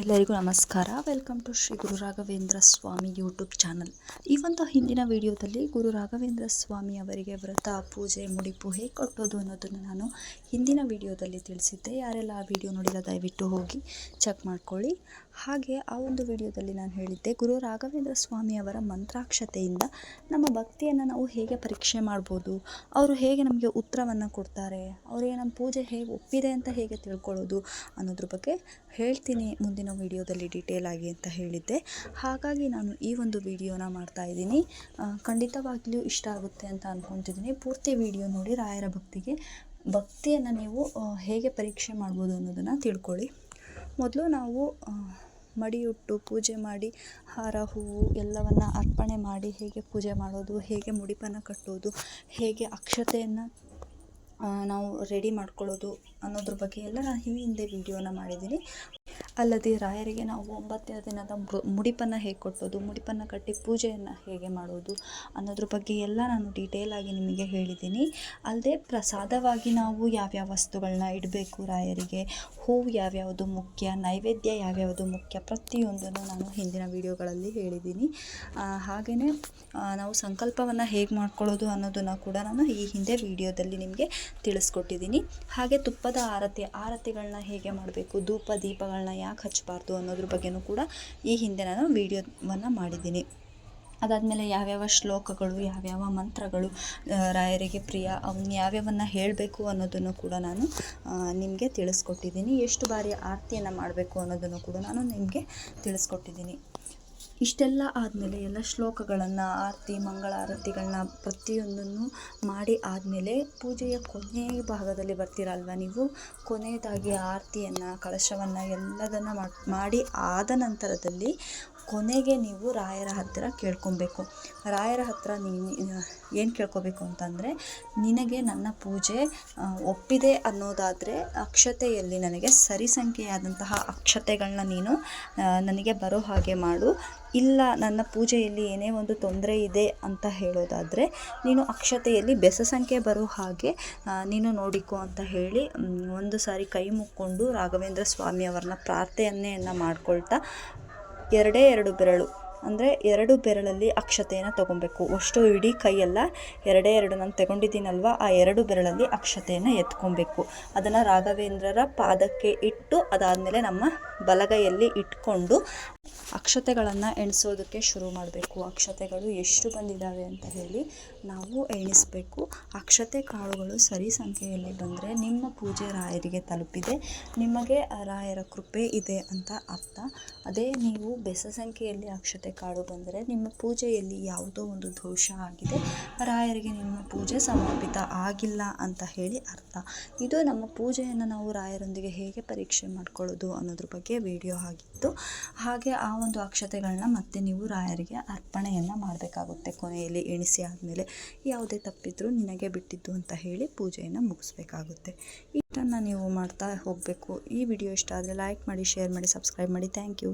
ಎಲ್ಲರಿಗೂ ನಮಸ್ಕಾರ. Welcome to Shri Guru Raghavendra Swami YouTube channel ಈ ಒಂದು ಹಿಂದಿನ ವಿಡಿಯೋದಲ್ಲಿ ಗುರು ರಾಘವೇಂದ್ರ ಸ್ವಾಮಿ ಅವರಿಗೆ ವ್ರತ, ಪೂಜೆ, ಮುಡಿಪು ಹೇಗೆ ಕಟ್ಟೋದು ಅನ್ನೋದನ್ನು ನಾನು ಹಿಂದಿನ ವಿಡಿಯೋದಲ್ಲಿ ತಿಳಿಸಿದ್ದೆ. ಯಾರೆಲ್ಲ ಆ ವಿಡಿಯೋ ನೋಡಿಲ್ಲ, ದಯವಿಟ್ಟು ಹೋಗಿ ಚೆಕ್ ಮಾಡ್ಕೊಳ್ಳಿ. ಹಾಗೆ ಆ ಒಂದು ವಿಡಿಯೋದಲ್ಲಿ ನಾನು ಹೇಳಿದ್ದೆ ಗುರು ರಾಘವೇಂದ್ರ ಸ್ವಾಮಿ ಅವರ ಮಂತ್ರಾಕ್ಷತೆಯಿಂದ ನಮ್ಮ ಭಕ್ತಿಯನ್ನು ನಾವು ಹೇಗೆ ಪರೀಕ್ಷೆ ಮಾಡ್ಬೋದು, ಅವರು ಹೇಗೆ ನಮಗೆ ಉತ್ತರವನ್ನು ಕೊಡ್ತಾರೆ ಅವರಿಗೆ ನಮ್ಮ ಪೂಜೆ ಹೇಗೆ ಒಪ್ಪಿದೆ ಅಂತ ಹೇಗೆ ತಿಳ್ಕೊಳ್ಳೋದು ಅನ್ನೋದ್ರ ಬಗ್ಗೆ ಹೇಳ್ತೀನಿ ಮುಂದಿನ ವಿಡಿಯೋದಲ್ಲಿ ಡೀಟೇಲ್ ಆಗಿ ಅಂತ ಹೇಳಿದ್ದೆ. ಹಾಗಾಗಿ ನಾನು ಈ ಒಂದು ವಿಡಿಯೋನ ಮಾಡ್ತಾ ಇದ್ದೀನಿ. ಖಂಡಿತವಾಗ್ಲೂ ಇಷ್ಟ ಆಗುತ್ತೆ ಅಂತ ಅಂದ್ಕೊತಿದ್ದೀನಿ ಪೂರ್ತಿ ವಿಡಿಯೋ ನೋಡಿ ರಾಯರ ಭಕ್ತಿಗೆ, ಭಕ್ತಿಯನ್ನು ನೀವು ಹೇಗೆ ಪರೀಕ್ಷೆ ಮಾಡ್ಬೋದು ಅನ್ನೋದನ್ನು ತಿಳ್ಕೊಳ್ಳಿ. ಮೊದಲು ನಾವು ಮಡಿಯುಟ್ಟು, ಪೂಜೆ ಮಾಡಿ, ಹಾರ, ಹೂವು ಎಲ್ಲವನ್ನು ಅರ್ಪಣೆ ಮಾಡಿ ಹೇಗೆ ಪೂಜೆ ಮಾಡೋದು, ಹೇಗೆ ಮುಡಿಪನ್ನು ಕಟ್ಟೋದು, ಹೇಗೆ ಅಕ್ಷತೆಯನ್ನು ನಾವು ರೆಡಿ ಮಾಡ್ಕೊಳ್ಳೋದು ಅನ್ನೋದ್ರ ಬಗ್ಗೆ ಎಲ್ಲ ನಾನು ಈ ಹಿಂದೆ ವಿಡಿಯೋನ ಮಾಡಿದ್ದೀನಿ. ಅಲ್ಲದೆ ರಾಯರಿಗೆ ನಾವು ಒಂಬತ್ತನೇ ದಿನದ ಮುಡಿಪನ್ನು ಹೇಗೆ ಕೊಟ್ಟೋದು, ಮುಡಿಪನ್ನು ಕಟ್ಟಿ ಪೂಜೆಯನ್ನು ಹೇಗೆ ಮಾಡೋದು ಅನ್ನೋದ್ರ ಬಗ್ಗೆ ಎಲ್ಲ ನಾನು ಡೀಟೇಲ್ ಆಗಿ ನಿಮಗೆ ಹೇಳಿದ್ದೀನಿ. ಅಲ್ಲದೆ ಪ್ರಸಾದವಾಗಿ ನಾವು ಯಾವ್ಯಾವ ವಸ್ತುಗಳನ್ನ ಇಡಬೇಕು ರಾಯರಿಗೆ ಹೂವು ಯಾವ್ಯಾವುದು ಮುಖ್ಯ, ನೈವೇದ್ಯ ಯಾವ್ಯಾವುದು ಮುಖ್ಯ ಪ್ರತಿಯೊಂದನ್ನು ನಾನು ಹಿಂದಿನ ವಿಡಿಯೋಗಳಲ್ಲಿ ಹೇಳಿದ್ದೀನಿ. ಹಾಗೆಯೇ ನಾವು ಸಂಕಲ್ಪವನ್ನು ಹೇಗೆ ಮಾಡ್ಕೊಳ್ಳೋದು ಅನ್ನೋದನ್ನು ಕೂಡ ನಾನು ಈ ಹಿಂದೆ ವಿಡಿಯೋದಲ್ಲಿ ನಿಮಗೆ ತಿಳಿಸ್ಕೊಟ್ಟಿದ್ದೀನಿ. ಹಾಗೆ ತುಪ್ಪದ ಆರತಿ ಆರತಿಗಳನ್ನ ಹೇಗೆ ಮಾಡಬೇಕು, ಧೂಪ ದೀಪಗಳನ್ನ ಯಾಕೆ ಹಚ್ಚಬಾರ್ದು ಅನ್ನೋದ್ರ ಬಗ್ಗೆನೂ ಕೂಡ ಈ ಹಿಂದೆ ನಾನು ವಿಡಿಯೋವನ್ನು ಮಾಡಿದ್ದೀನಿ. ಅದಾದಮೇಲೆ ಯಾವ್ಯಾವ ಶ್ಲೋಕಗಳು, ಯಾವ್ಯಾವ ಮಂತ್ರಗಳು ರಾಯರಿಗೆ ಪ್ರಿಯ ಅವನ್ನ ಯಾವ್ಯಾವನ್ನು ಹೇಳಬೇಕು ಅನ್ನೋದನ್ನು ಕೂಡ ನಾನು ನಿಮಗೆ ತಿಳಿಸ್ಕೊಟ್ಟಿದ್ದೀನಿ. ಎಷ್ಟು ಬಾರಿ ಆರತಿಯನ್ನು ಮಾಡಬೇಕು ಅನ್ನೋದನ್ನು ಕೂಡ ನಾನು ನಿಮಗೆ ತಿಳಿಸ್ಕೊಟ್ಟಿದ್ದೀನಿ. ಇಷ್ಟೆಲ್ಲ ಆದಮೇಲೆ ಎಲ್ಲ ಶ್ಲೋಕಗಳನ್ನು, ಆರತಿ ಮಂಗಳ ಆರತಿಗಳನ್ನ ಪ್ರತಿಯೊಂದನ್ನು ಮಾಡಿ ಆದಮೇಲೆ ಪೂಜೆಯ ಕೊನೆಯ ಭಾಗದಲ್ಲಿ ಬರ್ತೀರಲ್ವ ನೀವು? ಕೊನೆಯದಾಗಿ ಆರತಿಯನ್ನು ಕಳಶವನ್ನು ಎಲ್ಲದನ್ನು ಮಾಡ್- ಮಾಡಿ ಆದ ನಂತರದಲ್ಲಿ ಕೊನೆಗೆ ನೀವು ರಾಯರ ಹತ್ತಿರ ಕೇಳ್ಕೊಬೇಕು. ರಾಯರ ಹತ್ತಿರ ನೀನು ಏನು ಕೇಳ್ಕೊಬೇಕು ಅಂತಂದರೆ, ನಿನಗೆ ನನ್ನ ಪೂಜೆ ಒಪ್ಪಿದೆ ಅನ್ನೋದಾದರೆ ಅಕ್ಷತೆಯಲ್ಲಿ ನನಗೆ ಸರಿ ಸಂಖ್ಯೆಯಾದಂತಹ ಅಕ್ಷತೆಗಳನ್ನ ನೀನು ನನಗೆ ಬರೋ ಹಾಗೆ ಮಾಡು. ಇಲ್ಲ, ನನ್ನ ಪೂಜೆಯಲ್ಲಿ ಏನೇ ಒಂದು ತೊಂದರೆ ಇದೆ ಅಂತ ಹೇಳೋದಾದರೆ, ನೀನು ಅಕ್ಷತೆಯಲ್ಲಿ ಬೆಸ ಸಂಖ್ಯೆ ಬರೋ ಹಾಗೆ ನೀನು ನೋಡಿಕೊ ಅಂತ ಹೇಳಿ ಒಂದು ಸಾರಿ ಕೈ ಮುಕ್ಕೊಂಡು ರಾಘವೇಂದ್ರ ಸ್ವಾಮಿ ಅವರನ್ನ ಪ್ರಾರ್ಥನೆಯನ್ನು ಮಾಡ್ಕೊಳ್ತಾ ಎರಡೇ ಎರಡು ಬೆರಳು, ಅಂದರೆ ಎರಡು ಬೆರಳಲ್ಲಿ ಅಕ್ಷತೆಯನ್ನು ತಗೊಬೇಕು. ಅಷ್ಟು ಇಡೀ ಕೈಯೆಲ್ಲ ಎರಡೇ ಎರಡು ನಾನು ತಗೊಂಡಿದ್ದೀನಲ್ವ, ಆ ಎರಡು ಬೆರಳಲ್ಲಿ ಅಕ್ಷತೆಯನ್ನು ಎತ್ಕೊಬೇಕು. ಅದನ್ನು ರಾಘವೇಂದ್ರರ ಪಾದಕ್ಕೆ ಇಟ್ಟು ಅದಾದಮೇಲೆ ನಮ್ಮ ಬಲಗೈಯಲ್ಲಿ ಇಟ್ಕೊಂಡು ಅಕ್ಷತೆಗಳನ್ನು ಎಣಿಸೋದಕ್ಕೆ ಶುರು ಮಾಡಬೇಕು. ಅಕ್ಷತೆಗಳು ಎಷ್ಟು ಬಂದಿದ್ದಾವೆ ಅಂತ ಹೇಳಿ ನಾವು ಎಣಿಸಬೇಕು. ಅಕ್ಷತೆ ಕಾಳುಗಳು ಸರಿ ಸಂಖ್ಯೆಯಲ್ಲಿ ಬಂದರೆ ನಿಮ್ಮ ಪೂಜೆ ರಾಯರಿಗೆ ತಲುಪಿದೆ. ನಿಮಗೆ ರಾಯರ ಕೃಪೆ ಇದೆ ಅಂತ ಅರ್ಥ. ಅದೇ ನೀವು ಬೆಸ ಸಂಖ್ಯೆಯಲ್ಲಿ ಅಕ್ಷತೆ ಕಾಳು ಬಂದರೆ ನಿಮ್ಮ ಪೂಜೆಯಲ್ಲಿ ಯಾವುದೋ ಒಂದು ದೋಷ ಆಗಿದೆ. ರಾಯರಿಗೆ ನಿಮ್ಮ ಪೂಜೆ ಸಮರ್ಪಿತ ಆಗಿಲ್ಲ ಅಂತ ಹೇಳಿ ಅರ್ಥ. ಇದು ನಮ್ಮ ಪೂಜೆಯನ್ನು ನಾವು ರಾಯರೊಂದಿಗೆ ಹೇಗೆ ಪರೀಕ್ಷೆ ಮಾಡ್ಕೊಳ್ಳೋದು ಅನ್ನೋದ್ರ ಬಗ್ಗೆ ವಿಡಿಯೋ ಆಗಿತ್ತು. ಹಾಗೆ ಆ ಒಂದು ಅಕ್ಷತೆಗಳನ್ನ ಮತ್ತೆ ನೀವು ರಾಯರಿಗೆ ಅರ್ಪಣೆಯನ್ನು ಮಾಡಬೇಕಾಗುತ್ತೆ ಕೊನೆಯಲ್ಲಿ ಎಣಿಸಿ ಆದಮೇಲೆ. ಯಾವುದೇ ತಪ್ಪಿದ್ರೂ ನಿನಗೆ ಬಿಟ್ಟಿದ್ದು ಅಂತ ಹೇಳಿ ಪೂಜೆಯನ್ನು ಮುಗಿಸ್ಬೇಕಾಗುತ್ತೆ. ಇಷ್ಟನ್ನು ನೀವು ಮಾಡ್ತಾ ಹೋಗಬೇಕು. ಈ ವಿಡಿಯೋ ಇಷ್ಟ ಆದರೆ ಲೈಕ್ ಮಾಡಿ ಶೇರ್ ಮಾಡಿ ಸಬ್ಸ್ಕ್ರೈಬ್ ಮಾಡಿ. Thank you